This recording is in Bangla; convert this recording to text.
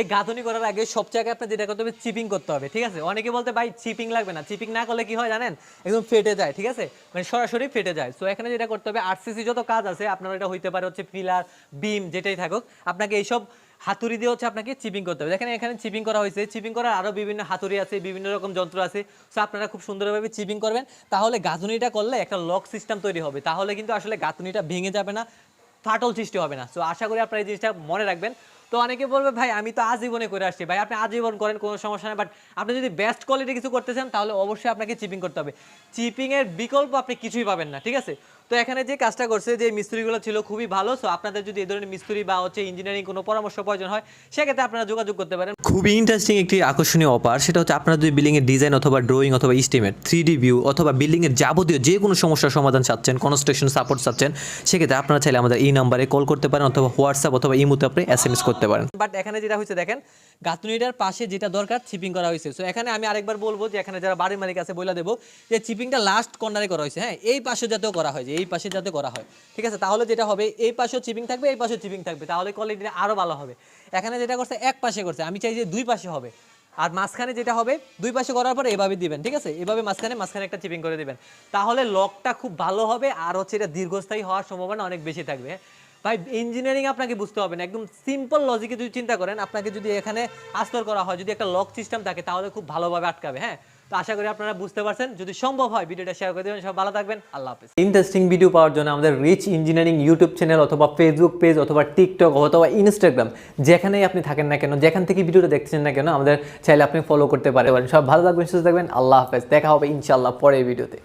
এই গাঁথনি করার আগে সব জায়গায় আপনার যেটা করতে হবে, চিপিং করতে হবে, ঠিক আছে? অনেকে বলতে, ভাই, চিপিং লাগবে না। চিপিং না করলে কি হয় জানেন? একদম ফেটে যায়, ঠিক আছে? মানে সরাসরি ফেটে যায়। সো এখানে যেটা করতে হবে আরসিসি যত কাজ আছে, আপনার এটা হইতে পারে হচ্ছে পিলার বিম, যেটাই থাকুক, আপনাকে এইসব হাতুড়ি দিয়ে হচ্ছে আপনাকে চিপিং করতে হবে। দেখেন, এখানে চিপিং করা হয়েছে। চিপিং করার আরও বিভিন্ন হাতুড়ি আছে, বিভিন্ন রকম যন্ত্র আছে। সো আপনারা খুব সুন্দরভাবে চিপিং করবেন। তাহলে গাঁথুনিটা করলে একটা লক সিস্টেম তৈরি হবে। তাহলে কিন্তু আসলে গাঁথনিটা ভেঙে যাবে না, ফাটল সৃষ্টি হবে না। সো আশা করি আপনারা এই জিনিসটা মনে রাখবেন। তো অনেকে বলবে, ভাই, আমি তো আজীবনে করে আসছি। ভাই, আপনি আজীবন করেন, কোনো সমস্যা নেই। বাট আপনি যদি বেস্ট কোয়ালিটি কিছু করতে চান, তাহলে অবশ্যই আপনাকে চিপিং করতে হবে। চিপিংয়ের বিকল্প আপনি কিছুই পাবেন না, ঠিক আছে? তো এখানে যে কাজটা করছে যে মিস্ত্রিগুলো ছিল খুবই ভালো সো আপনাদের যদি এই ধরনের মিস্ত্রি বা হচ্ছে ইঞ্জিনিয়ারিং কোনো পরামর্শ প্রয়োজন হয় সেক্ষেত্রে আপনারা যোগাযোগ করতে পারেন। খুবই ইন্টারেস্টিং একটি আকর্ষণীয় অফার সেটা হচ্ছে আপনারা যদি বিল্ডিং এর ডিজাইন অথবা ড্রয়িং অথবা ইস্টিমেট থ্রি ডি ভিউ অথবা বিল্ডিং এর যাবতীয় যে কোনো সমস্যার সমাধান চাচ্ছেন কনস্ট্রাকশন সাপোর্ট চাচ্ছেন সেক্ষেত্রে আপনারা চাইলে আমাদের এই নাম্বারে কল করতে পারেন অথবা হোয়াটসঅ্যাপ অথবা ইমোতে আপনি এস এম এস করতে পারেন। বাট এখানে যেটা হয়েছে দেখেন গাঁথনিটার পাশে যেটা দরকার চিপিং করা হয়েছে। সো এখানে আমি আরেকবার বলব যে এখানে যারা বাড়ির মালিক আছে বলে দেবো যে চিপিংটা লাস্ট কর্নারে করা হয়েছে। হ্যাঁ এই পাশে যাতেও করা হয় যে এই পাশে যাতে করা হয়। ঠিক আছে? তাহলে যেটা হবে, এই পাশেও চিপিং থাকবে, এই পাশেও চিপিং থাকবে। তাহলে কোয়ালিটিটা আরও ভালো হবে। এখানে যেটা করছে, এক পাশে করছে। আমি চাই যে দুই পাশে হবে। আর মাঝখানে যেটা হবে, দুই পাশে করার পরে এভাবে দিবেন, ঠিক আছে? এভাবে মাঝখানে মাঝখানে একটা চিপিং করে দিবেন। তাহলে লকটা খুব ভালো হবে, আর হচ্ছে এটা দীর্ঘস্থায়ী হওয়ার সম্ভাবনা অনেক বেশি থাকবে। ভাই ইঞ্জিনিয়ারিং আপনাকে বুঝতে হবে না। একদম সিম্পল লজিকে যদি চিন্তা করেন, আপনাকে যদি এখানে আস্তর করা হয়, যদি একটা লক সিস্টেম থাকে, তাহলে খুব ভালোভাবে আটকাবে হ্যাঁ? তো আশা করি আপনারা বুঝতে পারছেন। যদি সম্ভব হয়, ভিডিওটা শেয়ার করে দেবেন, সব ভালো থাকবেন। আল্লাহ হাফিজ। ইন্টারেস্টিং ভিডিও পাওয়ার জন্য আমাদের রিচ ইঞ্জিনিয়ারিং ইউটিউব চ্যানেল অথবা ফেসবুক পেজ অথবা টিকটক অথবা ইনস্টাগ্রাম যেখানেই আপনি থাকেন না কেন, যেখান থেকে ভিডিওটা দেখছেন না কেন, আমাদের চাইলে আপনি ফলো করতে পারেন। সব ভালো থাকবেন, সুস্থ থাকবেন। আল্লাহ হাফেজ। দেখা হবে ইনশাল্লাহ পরের ভিডিওতে